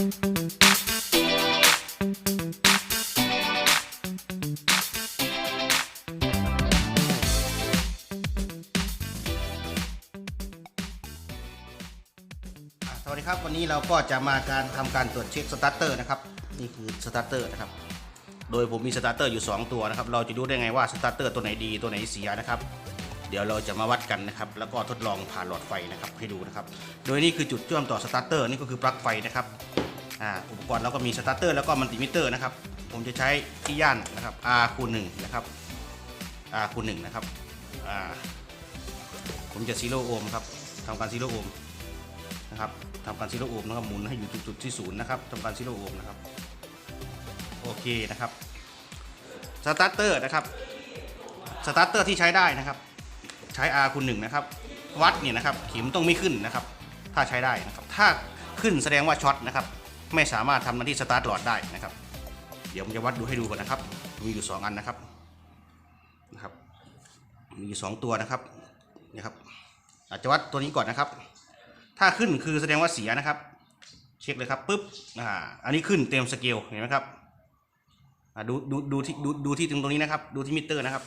สวัสดีครับวันนี้เราก็จะมาการทำการตรวจเช็คสตาร์เตอร์นะครับนี่คือสตาร์เตอร์นะครับโดยผมมีสตาร์เตอร์อยู่ 2 ตัวนะครับเราจะรู้ได้ไงว่าสตาร์เตอร์ตัวไหนดีตัวไหนเสียนะครับ เดี๋ยวเราจะมาวัดกันนะครับแล้วก็ทดลองผ่านหลอดไฟนะครับให้ดูนะครับ โดยนี่คือจุดเชื่อมต่อสตาร์เตอร์นี่ก็คือปลั๊กไฟนะครับ อุปกรณ์เราก็มีสตาร์เตอร์แล้วก็มัลติมิเตอร์นะครับ ผมจะใช้ที่ย่านนะครับ R คูณ1นะครับ R คูณ1นะครับผมจะซีโร่โอห์มครับทำการซีโร่โอห์มนะครับทำการซีโร่โอห์มนะครับหมุนให้อยู่จุดที่ศูนย์นะครับทำการซีโร่โอห์มนะครับโอเคนะครับสตาร์เตอร์นะครับสตาร์เตอร์ที่ใช้ได้นะครับ ใช้ R คูณหนึ่งนะครับ วัดเนี่ยนะครับเข็มต้องไม่ขึ้นนะครับ ถ้าใช้ได้นะครับ ถ้าขึ้นแสดงว่าช็อตนะครับ ไม่สามารถทำหน้าที่สตาร์ทหลอดได้นะครับ เดี๋ยวผมจะวัดดูให้ดูก่อนนะครับ มีอยู่ 2 อันนะครับนะครับ มีอยู่สองตัวนะครับนี่ครับ อาจจะวัดตัวนี้ก่อนนะครับ ถ้าขึ้นคือแสดงว่าเสียนะครับ เช็คเลยครับปุ๊บอ่าอันนี้ขึ้นเต็มสเกลเห็นไหมครับอ่าดูดูดูที่ดูดูที่ตรงตรงนี้นะครับ ดูที่มิเตอร์นะครับ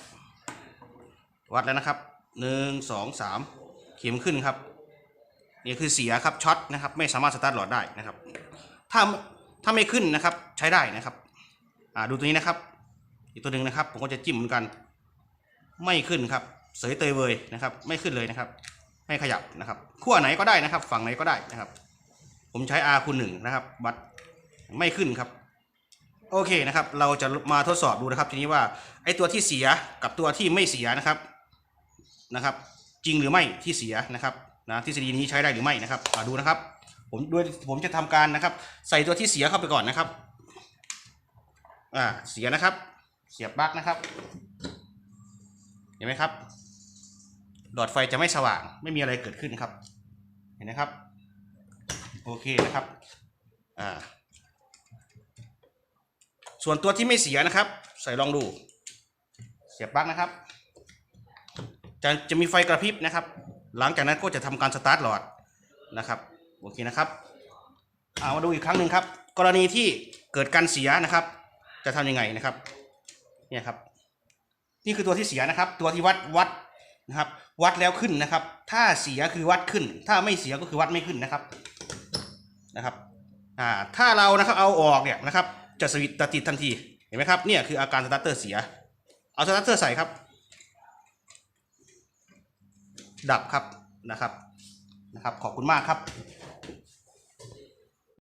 วัดแล้วนะครับหนึ่งสองสามเข็มขึ้นครับนี่คือเสียครับช็อตนะครับ ไม่สามารถสตาร์ทหลอดได้นะครับ ถ้าถ้าไม่ขึ้นนะครับ ใช้ได้นะครับ อ่าดูตัวนี้นะครับ อีกตัวหนึ่งนะครับ ผมก็จะจิ้มเหมือนกัน ไม่ขึ้นครับเสยเตยเวยนะครับ ไม่ขึ้นเลยนะครับ ไม่ขยับนะครับขั้วไหนก็ได้นะครับ ฝั่งไหนก็ได้นะครับ ผมใช้ R คูณหนึ่งนะครับวัดไม่ขึ้นครับ โอเคนะครับ เราจะมาทดสอบดูนะครับ ทีนี้ว่าไอ้ตัวที่เสียกับตัวที่ไม่เสียนะครับนะครับ จริงหรือไม่ที่เสียนะครับนะทฤษฎีนี้ใช้ได้หรือไม่นะครับมาดูนะครับ ผมโดยผมจะทำการนะครับ ใส่ตัวที่เสียเข้าไปก่อนนะครับ อ่าเสียนะครับ เสียบปลั๊กนะครับ เห็นไหมครับ หลอดไฟจะไม่สว่าง ไม่มีอะไรเกิดขึ้นครับ เห็นนะครับ โอเคนะครับ อ่า ส่วนตัวที่ไม่เสียนะครับ ใส่ลองดู เสียบปลั๊กนะครับ จะจะมีไฟกระพริบนะครับ หลังจากนั้นก็จะทำการสตาร์ทหลอดนะครับ โอเคนะครับเอามาดูอีกครั้งหนึ่งครับ กรณีที่เกิดการเสียนะครับ จะทำยังไงนะครับเนี่ยครับ นี่คือตัวที่เสียนะครับ ตัวที่วัดวัดนะครับ วัดแล้วขึ้นนะครับ ถ้าเสียคือวัดขึ้น ถ้าไม่เสียก็คือวัดไม่ขึ้นนะครับนะครับอ่าถ้าเรานะครับเอาออกเนี่ยนะครับ จะสวิตช์ติดทันทีเห็นไหมครับเนี่ยคืออาการสตาร์เตอร์เสีย เอาสตาร์เตอร์ใส่ครับ ดับครับนะครับนะครับ ขอบคุณมากครับ